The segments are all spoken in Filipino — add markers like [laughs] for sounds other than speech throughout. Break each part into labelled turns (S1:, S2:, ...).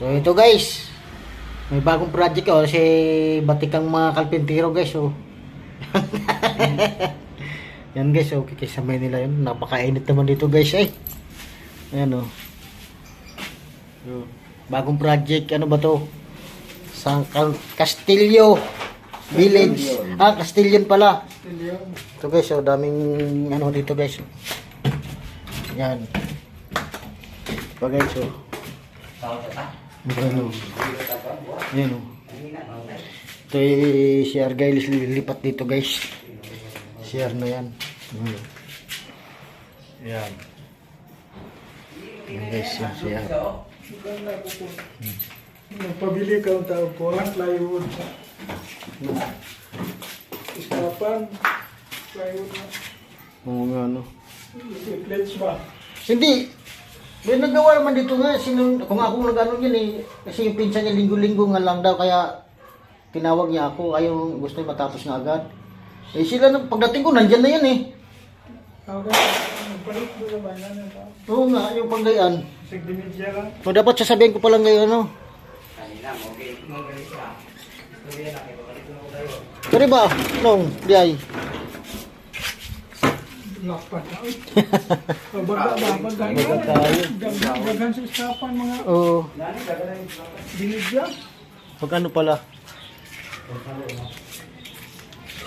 S1: So ito guys. May bagong project oh si batikang mga kalpintero guys oh. [laughs] Yan guys oh kikisabay nila yun. Napakainit naman dito guys eh. Ayan oh. So, bagong project ano ba to? Sa Cal- Castillo Village. Ah, Castillion pala. Ito guys, oh, daming ano dito guys. oh. Yan. Ito guys, oh. Ano? Yan, oh. Ito yung CR guys, lilipat dito guys. CR na yan. Ano? Yan. Yan guys, yung CR.
S2: Nagpabili ka ng tao po, ang plywood. Iskapan, plywood na.
S1: Oo nga, ano.
S2: Plates ba?
S1: Hindi. May nagawa naman dito nga. Sino, kung ako nag-ano yun eh. Kasi yung pinsan niya linggo-linggo nga lang daw. Kaya tinawag niya ako. Ayaw gusto niya matapos na agad. Eh sila, nang- pagdating ko, nandyan na yan eh.
S2: Yan?
S1: Oo nga, yung
S2: lang.
S1: So dapat sasabihin ko pa lang ngayon, ano. Sorry ba? Nung, di ay.
S2: Lakpan na. Oh, Baga ba? Baga
S1: Baga tayo.
S2: Dagan sa iskapan mga
S1: Oo.
S2: dinidya.
S1: Pag ano pala?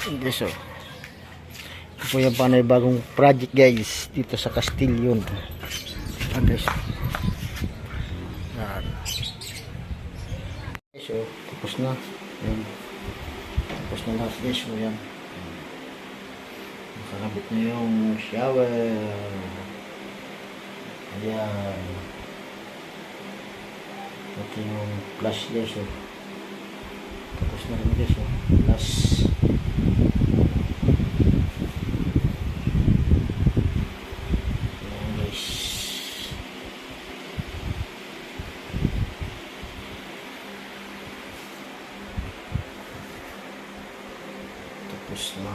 S1: Okay, so. Ito po yung panay bagong project guys dito sa Castillon. Ayan guys. Yan. Okay, so tapos na. Yan. Tapos na lahat guys. So yan. Nakakabit na yung shower. Ayan. Ito yung flash guys. So. Tapos na rin guys. Oh. Plus. Ayan guys. Tapos na.